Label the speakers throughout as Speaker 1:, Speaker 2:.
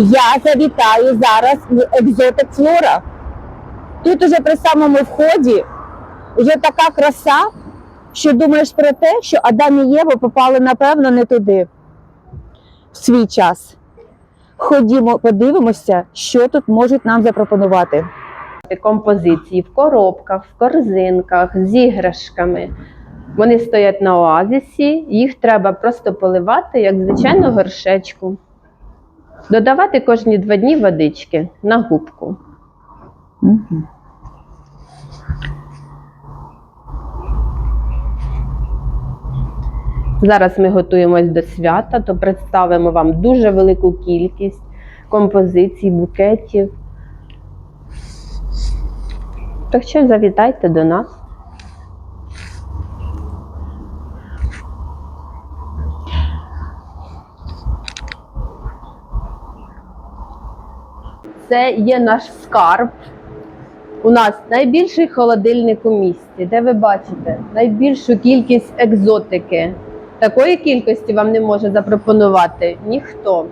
Speaker 1: Я завітаю зараз в екзотик флора. Тут уже при самому вході вже така краса, що думаєш про те, що Адам і Єва попали, напевно, не туди в свій час. Ходімо, подивимося, що тут можуть нам запропонувати.
Speaker 2: композиції в коробках, в корзинках з іграшками. Вони стоять на оазисі, їх треба просто поливати, як звичайно, горшечку. Додавати кожні два дні водички на губку. Зараз ми готуємось до свята, то представимо вам дуже велику кількість композицій, букетів. Так що завітайте до нас. Це є наш скарб. У нас найбільший холодильник у місті, де ви бачите найбільшу кількість екзотики. Такої кількості вам не може запропонувати ніхто.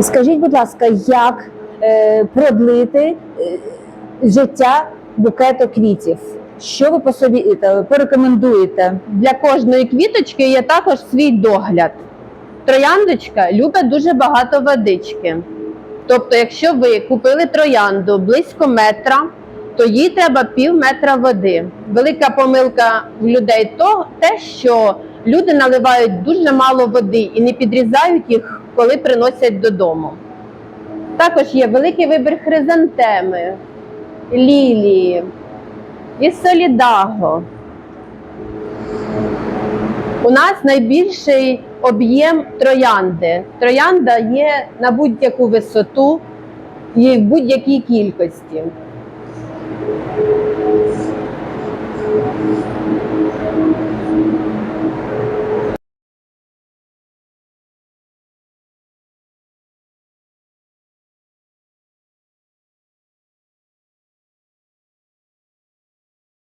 Speaker 1: Скажіть, будь ласка, як е, продлити е, життя букету квітів? Що ви по собі е, порекомендуєте?
Speaker 2: Для кожної квіточки є також свій догляд. Трояндочка любить дуже багато водички. Тобто, якщо ви купили троянду близько метра, то їй треба пів метра води. Велика помилка в людей то те, що люди наливають дуже мало води і не підрізають їх, коли приносять додому. Також є великий вибір хризантеми, лілії і Солідаго. У нас найбільший об'єм троянди. Троянда є на будь-яку висоту і в будь-якій кількості.